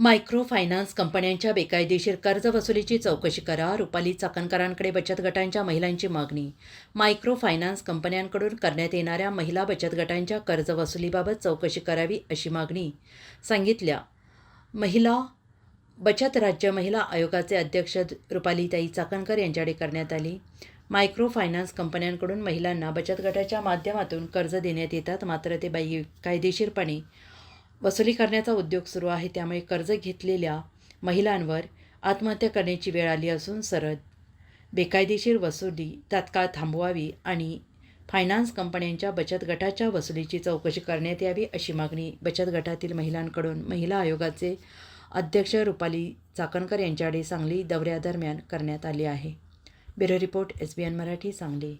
Micro finance कंपन्यांच्या बेकायदेशीर कर्ज वसुलीची चौकशी करा रुपाली चाकणकरांकडे बचत गटांच्या महिलांची मागणी. मायक्रो फायनान्स कंपन्यांकडून करण्यात येणाऱ्या महिला बचत गटांच्या कर्ज वसुलीबाबत चौकशी करावी अशी मागणी. सांगितल्या महिला बचत राज्य महिला आयोगाचे अध्यक्ष रुपालीताई चाकणकर यांच्याकडे करण्यात आली. मायक्रो फायनान्स कंपन्यांकडून महिलांना बचत गटाच्या माध्यमातून कर्ज देण्यात येतात मात्र ते कायदेशीरपणे वसुली करण्याचा उद्योग सुरू आहे. त्यामुळे कर्ज घेतलेल्या महिलांवर आत्महत्या करण्याची वेळ आली असून सरद बेकायदेशीर वसुली तात्काळ थांबवावी आणि फायनान्स कंपन्यांच्या बचत गटाच्या वसुलीची चौकशी करण्यात यावी अशी मागणी बचत गटातील महिलांकडून महिला आयोगाचे अध्यक्ष रुपाली चाकणकर यांच्याकडे सांगली दौऱ्यादरम्यान करण्यात आली आहे. Bureau report S B N Marathi Sangli.